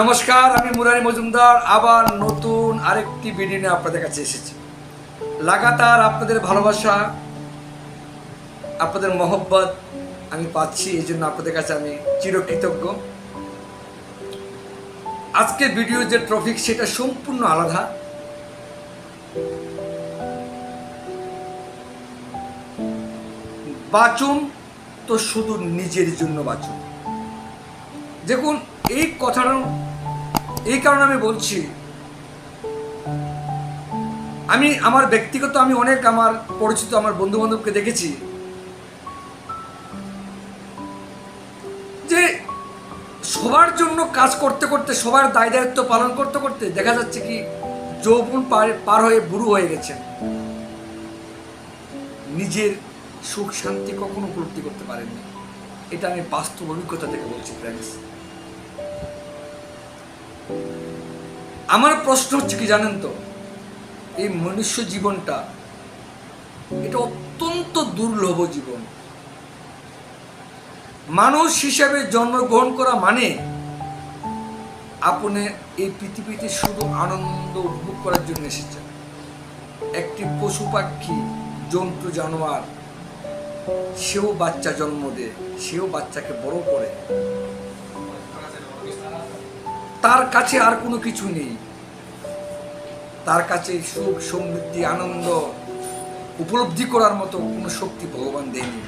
নমস্কার, আমি মুরারি মজুমদার, আবার নতুন আরেকটি ভিডিও নিয়ে আপনাদের কাছে এসেছি। লাগাতার আপনাদের ভালোবাসা, আপনাদের মহব্বত আমি পাচ্ছি, এই জন্য আপনাদের কাছে আমি চিরকৃতজ্ঞ। আজকের ভিডিও যে ট্রফিক সেটা সম্পূর্ণ আলাদা। বাঁচুন তো শুধু নিজের জন্য বাঁচুন। দেখুন, এই কথাটা এই কারণে আমি বলছি, আমি আমার ব্যক্তিগত, আমি অনেক আমার পরিচিত আমার বন্ধু বান্ধবকে দেখেছি যে সবার জন্য কাজ করতে করতে, সবার দায় দায়িত্ব পালন করতে করতে দেখা যাচ্ছে কি যৌবন পার পার হয়ে বুড়ো হয়ে গেছেন নিজের সুখ শান্তি কখনো উপলব্ধি করতে পারেননি। এটা আমি বাস্তব অভিজ্ঞতা থেকে বলছি ফ্রেন্ডস আমার প্রশ্ন হচ্ছে কি জানেন তো? এই মনুষ্য জীবনটা এটা অত্যন্ত দুর্লভ জীবন। মানুষ হিসাবে জন্মগ্রহণ করা মানে আপনি এই পৃথিবীতে শুধু আনন্দ উপভোগ করার জন্য এসেছেন। একটি পশু পাখি জন্তু, জানোয়ার, সেও বাচ্চা জন্ম দেয়, সেও বাচ্চাকে বড় করে। তার কাছে আর কোনো কিছু নেই। তার কাছে সুখ, সমৃদ্ধি, আনন্দ উপলব্ধি করার মতো কোনো শক্তি ভগবান দেয়নি।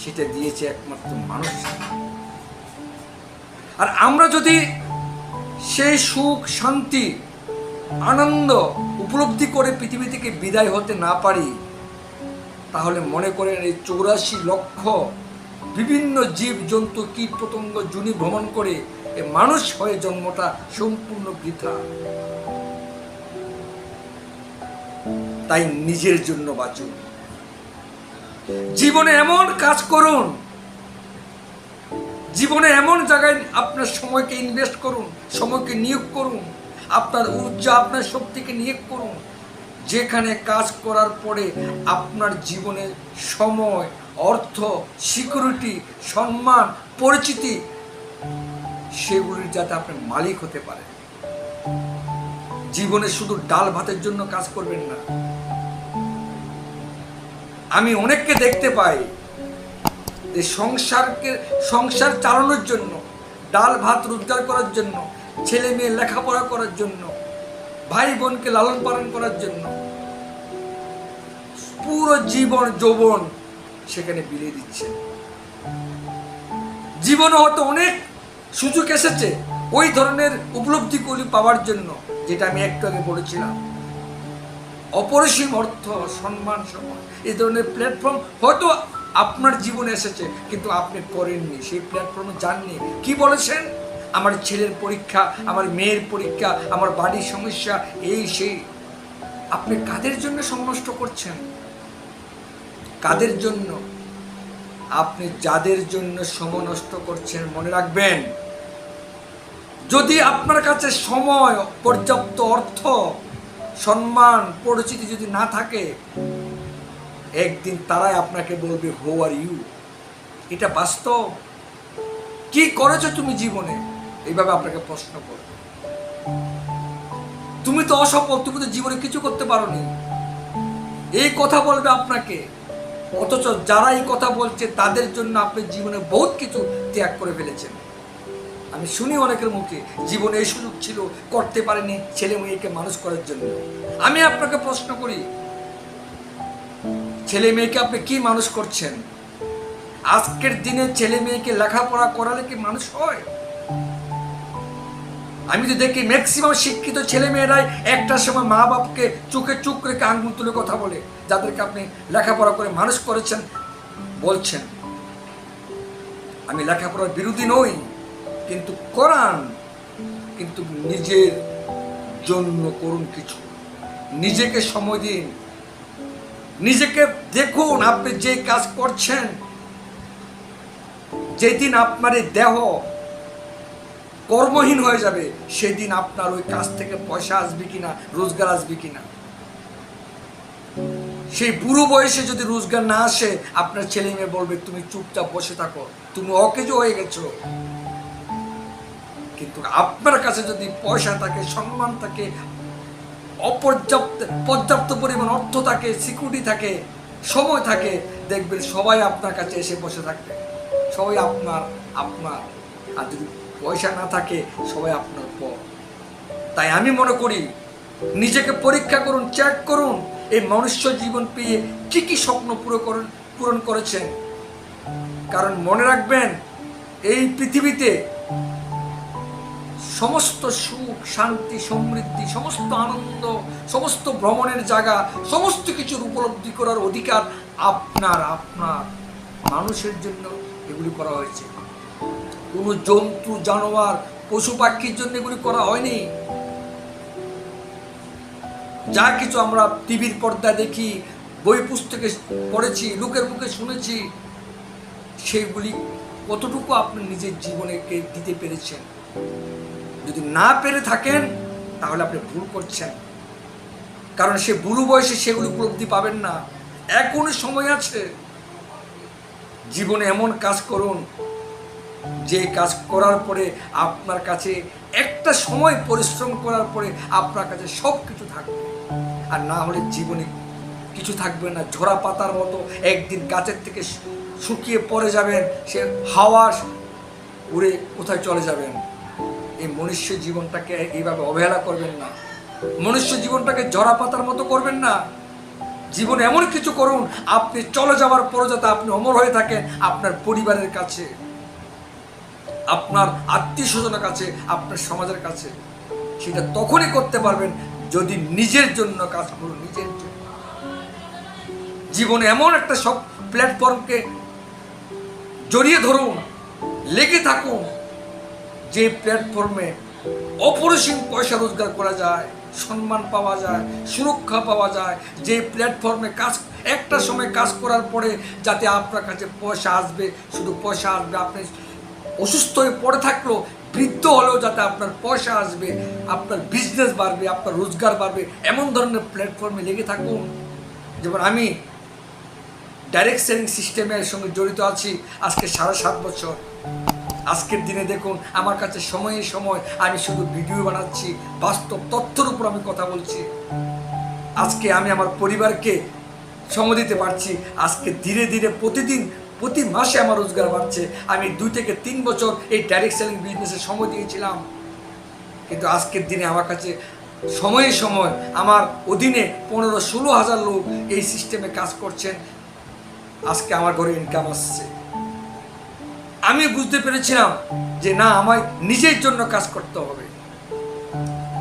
সেটা দিয়েছে একমাত্র মানুষ। আর আমরা যদি সেই সুখ, শান্তি, আনন্দ উপলব্ধি করে পৃথিবী থেকে বিদায় হতে না পারি, তাহলে মনে করেন এই চৌরাশি লক্ষ বিভিন্ন জীব জন্তু কীট পতঙ্গ, জুনি ভ্রমণ করে এ মানুষ হয়ে জন্মটা সম্পূর্ণ বৃথা। তাই নিজের জন্য বাঁচুন। জীবনে এমন কাজ করুন, জীবনে এমন জায়গায় আপনার সময়কে ইনভেস্ট করুন, সময়কে নিয়োগ করুন, আপনার ঊর্জা, আপনার শক্তিকে নিয়োগ করুন, যেখানে কাজ করার পরে আপনার জীবনে সময়, অর্থ সিকিউরিটি সম্মান, পরিচিতি সেগুলির যাতে আপনি মালিক হতে পারে। জীবনে শুধু ডাল ভাতের জন্য কাজ করবেন না। আমি অনেককে দেখতে পাই যে সংসারকে, সংসার চালানোর জন্য, ডাল ভাত রোজগার করার জন্য, ছেলে মেয়ে লেখাপড়া করার জন্য, ভাই বোনকে লালন পালন করার জন্য, পুরো জীবন যৌবন সেখানে বিলিয়ে দিচ্ছে জীবনে হয়তো অনেক সুযোগ এসেছে ওই ধরনের উপলব্ধিগুলি পাওয়ার জন্য, যেটা আমি একটু আগে বলেছিলাম। অপরিসীম অর্থ, সম্মান সম্মান, এই ধরনের প্ল্যাটফর্ম হয়তো আপনার জীবনে এসেছে, কিন্তু আপনি করেননি। সেই প্ল্যাটফর্মে যাননি। কি বলেছেন? আমার ছেলের পরীক্ষা, আমার মেয়ের পরীক্ষা, আমার বাড়ির সমস্যা, এই, সেই। আপনি কাদের জন্য সময় নষ্ট করছেন? কাদের জন্য? আপনি যাদের জন্য সময় নষ্ট করছেন, মনে রাখবেন, যদি আপনার কাছে সময়, পর্যাপ্ত অর্থ, সম্মান, পরিচিতি যদি না থাকে, একদিন তারাই আপনাকে বলবে হো আর ইউ এটা বাস্তব? কি করেছ তুমি জীবনে? এইভাবে আপনাকে প্রশ্ন করবে তুমি তো অসফল, তুমি তো জীবনে কিছু করতে পারোনি। এই কথা বলবে আপনাকে। অথচ যারা এই কথা বলছে, তাদের জন্য আপনি জীবনে বহুত কিছু ত্যাগ করে ফেলেছেন। আমি শুনি অনেকের মুখে, জীবনে এই সুযোগ ছিল, করতে পারেনি ছেলে মেয়েকে মানুষ করার জন্য। আমি আপনাকে প্রশ্ন করি, ছেলে মেয়েকে আপনি কি মানুষ করছেন? আজকের দিনে ছেলে মেয়েকে লেখাপড়া করালে কি মানুষ হয়? আমি তো দেখি ম্যাক্সিমাম শিক্ষিত ছেলে মেয়েরাই একটা সময় মা বাপকে চোখে চোখ রেখে আঙ্গুল তুলে কথা বলে, যাদেরকে আপনি লেখাপড়া করে মানুষ করেছেন, বলছেন, আমি লেখাপড়ার বিরোধী নই, কিন্তু করান কিন্তু নিজের জন্য করুন কিছু। নিজেকে সময় দিন। নিজেকে দেখুন আপনি যে কাজ করছেন, যেদিন আপনার দেহ কর্মহীন হয়ে যাবে, সেদিন আপনার ওই কাজ থেকে পয়সা আসবে কিনা, রোজগার আসবে কিনা। সেই বুড়ো বয়সে যদি রোজগার না আসে, আপনার ছেলে মেয়ে বলবে, তুমি চুপচাপ বসে থাকো, তুমি অকেজো হয়ে গেছো। কিন্তু আপনার কাছে যদি পয়সা থাকে, সম্মান থাকে, অপর্যাপ্ত, পর্যাপ্ত পরিমাণ অর্থ থাকে সিকিউরিটি থাকে, সময় থাকে, দেখবেন সবাই আপনার কাছে এসে বসে থাকবে। সবাই আপনার আপনার আর পয়সা না থাকে, সবাই আপনার পর। তাই আমি মনে করি, নিজেকে পরীক্ষা করুন চেক করুন, এই মনুষ্য জীবন পেয়ে কি কি স্বপ্ন পুরো করুন, পূরণ করেছেন। কারণ মনে রাখবেন, এই পৃথিবীতে সমস্ত সুখ, শান্তি, সমৃদ্ধি, সমস্ত আনন্দ, সমস্ত ভ্রমণের জায়গা, সমস্ত কিছুর উপলব্ধি করার অধিকার আপনার আপনার। মানুষের জন্য এগুলি করা হয়েছে। কোনো জন্তু, জানোয়ার, পশু পাখির জন্য এগুলি করা হয়নি। যা কিছু আমরা টিভির পর্দায় দেখি, বই পুস্তকে পড়েছি, লোকের মুখে শুনেছি, সেইগুলি কতটুকু আপনি নিজের জীবনেকে দিতে পেরেছেন? যদি না পেরে থাকেন, তাহলে আপনি ভুল করছেন। কারণ সে বুড়ো বয়সে সেগুলি উপলব্ধি পাবেন না। এখনই সময় আছে। জীবনে এমন কাজ করুন যে কাজ করার পরে আপনার কাছে একটা সময় পরিশ্রম করার পরে আপনার কাছে সব কিছু থাকবে। আর না হলে জীবনে কিছু থাকবে না। ঝোড়া পাতার মতো একদিন গাছের থেকে শুকিয়ে পড়ে যাবেন, সে হাওয়া উড়ে কোথায় চলে যাবেন? এই মনুষ্য জীবনটাকে এইভাবে অবহেলা করবেন না। মনুষ্য জীবনটাকে জরা পাতার মতো করবেন না। জীবনে এমন কিছু করুন, আপনি চলে যাওয়ার পরে যাতে আপনি অমর হয়ে থাকেন, আপনার পরিবারের কাছে। আপনার আত্মীয় স্বজনের কাছে, আপনার সমাজের কাছে। সেটা তখনই করতে পারবেন যদি নিজের জন্য কাজ করুন, নিজের জন্য। জীবনে এমন একটা সব প্ল্যাটফর্মকে জড়িয়ে ধরুন, লেগে থাকুন, যে প্ল্যাটফর্মে অপরিসীম পয়সা রোজগার করা যায়, সম্মান পাওয়া যায়, সুরক্ষা পাওয়া যায়, যে প্ল্যাটফর্মে কাজ, একটা সময় কাজ করার পরে যাতে আপনার কাছে পয়সা আসবে, শুধু পয়সা আসবে, আপনি অসুস্থ হয়ে পড়ে থাকল, বৃদ্ধ হলেও যাতে আপনার পয়সা আসবে, আপনার বিজনেস বাড়বে, আপনার রোজগার বাড়বে, এমন ধরনের প্ল্যাটফর্মে লেগে থাকুন। যেমন আমি ডাইরেক্ট সেলিং সিস্টেমের সঙ্গে জড়িত আছি, আজকে সাড়ে সাত বছর। আজকের দিনে দেখুন, আমার কাছে সময়ে সময় আমি শুধু ভিডিও বানাচ্ছি, বাস্তব তথ্যের উপর আমি কথা বলছি। আজকে আমি আমার পরিবারকে সময় দিতে পারছি, আজকে ধীরে ধীরে প্রতিদিন প্রতি মাসে আমার রোজগার বাড়ছে। আমি দুই থেকে তিন বছর এই ডাইরেক্ট সেলিং বিজনেসে সময় দিয়েছিলাম। কিন্তু আজকের দিনে আমার কাছে সময়ে সময় আমার অধীনে পনেরো ষোলো হাজার লোক এই সিস্টেমে কাজ করছেন। আজকে আমার ঘরে ইনকাম আসছে। আমি বুঝতে পেরেছিলাম যে না, আমায় নিজের জন্য কাজ করতে হবে।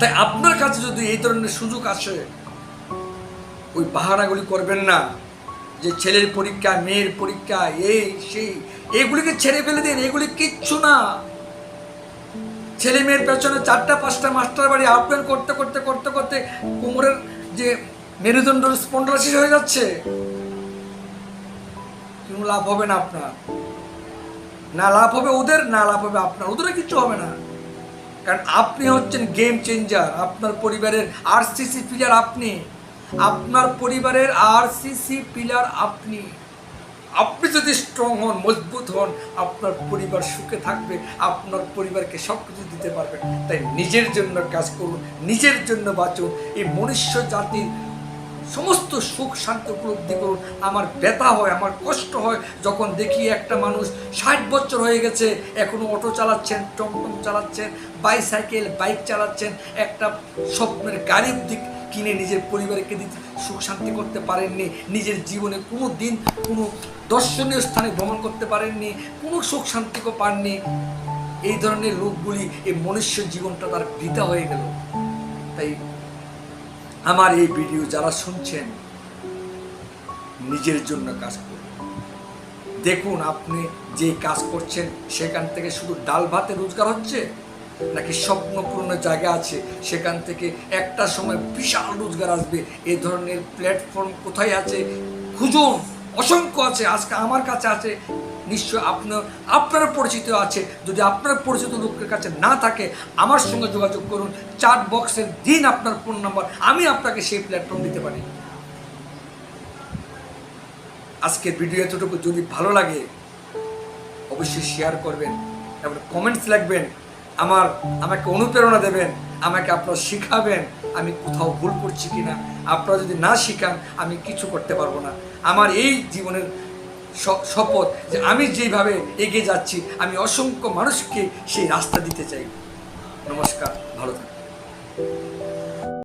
তাই আপনার কাছে যদি এই ধরনের সুযোগ আসে, ওই বাহানাগুলি করবেন না। যে ছেলের পরীক্ষা, মেয়ের পরীক্ষা, এই, সেই, এগুলিকে ছেড়ে ফেলে দিন, এগুলি কিচ্ছু না। ছেলে মেয়ের পেছনে চারটা, পাঁচটা মাস্টার বাড়ি আপ্যায়ন করতে করতে করতে করতে কোমরের যে মেরুদণ্ড স্পন্ডলাসিস হয়ে যাচ্ছে। কোনো লাভ হবে না আপনার। না লাভ হবে ওদের, না লাভ হবে আপনার। ওদের কিছু হবে না। কারণ আপনি হচ্ছেন গেম চেঞ্জার আপনার পরিবারের আরসিসি পিলার আপনি। আপনার পরিবারের আর সিসি পিলার আপনি। আপনি যদি স্ট্রং হন, মজবুত হন, আপনার পরিবার সুখে থাকবে, আপনার পরিবারকে সব কিছু দিতে পারবেন তাই নিজের জন্য কাজ করুন, নিজের জন্য বাঁচুন, এই মনুষ্য জাতির সমস্ত সুখ শান্তি উপলব্ধি করুন। আমার ব্যথা হয়, আমার কষ্ট হয়, যখন দেখি একটা মানুষ ষাট বছর হয়ে গেছে, এখনও অটো চালাচ্ছেন, টমটম চালাচ্ছেন বাইসাইকেল বাইক চালাচ্ছেন, একটা স্বপ্নের গাড়ির দিক কিনে নিজের পরিবারকে দিতে সুখ শান্তি করতে পারেননি, নিজের জীবনে কোনো দিন কোনো দর্শনীয় স্থানে ভ্রমণ করতে পারেননি, কোনো সুখ শান্তিকে পাননি। এই ধরনের লোকগুলি এই মনুষ্য জীবনটা তার বৃথা হয়ে গেল। তাই আমার এই ভিডিও যারা শুনছেন, নিজের জন্য কাজ করুন। দেখুন আপনি যে কাজ করছেন, সেখান থেকে শুধু ডাল ভাতে রোজগার হচ্ছে? নাকি স্বপ্ন পূরণের জায়গা আছে? সেখান থেকে একটা সময় বিশাল রোজগার আসবে। এই ধরনের প্ল্যাটফর্ম কোথায় আছে? খুঁজুন। অসংখ্য আছে, আজকে আমার কাছে আছে। নিশ্চয় আপনার আপনার পরিচিত আছে। যদি আপনার পরিচিত লোকের কাছে না থাকে, আমার সঙ্গে যোগাযোগ করুন। চাট বক্সের দিন আপনার ফোন নাম্বার আমি আপনাকে সেই প্ল্যাটফর্ম দিতে পারি। আজকের ভিডিও এতটুকু। যদি ভালো লাগে, অবশ্যই শেয়ার করবেন এবং কমেন্টস লিখবেন। আমার, আমাকে অনুপ্রেরণা দেবেন, আমাকে আপনারা শিখাবেন, আমি কোথাও ভুল করছি কিনা। আপনারা যদি না শিখান, আমি কিছু করতে পারব না। আমার এই জীবনের শপথ যে আমি যেভাবে এগিয়ে যাচ্ছি, আমি অসংখ্য মানুষকে সেই রাস্তা দিতে চাই। নমস্কার, ভালো থাকুন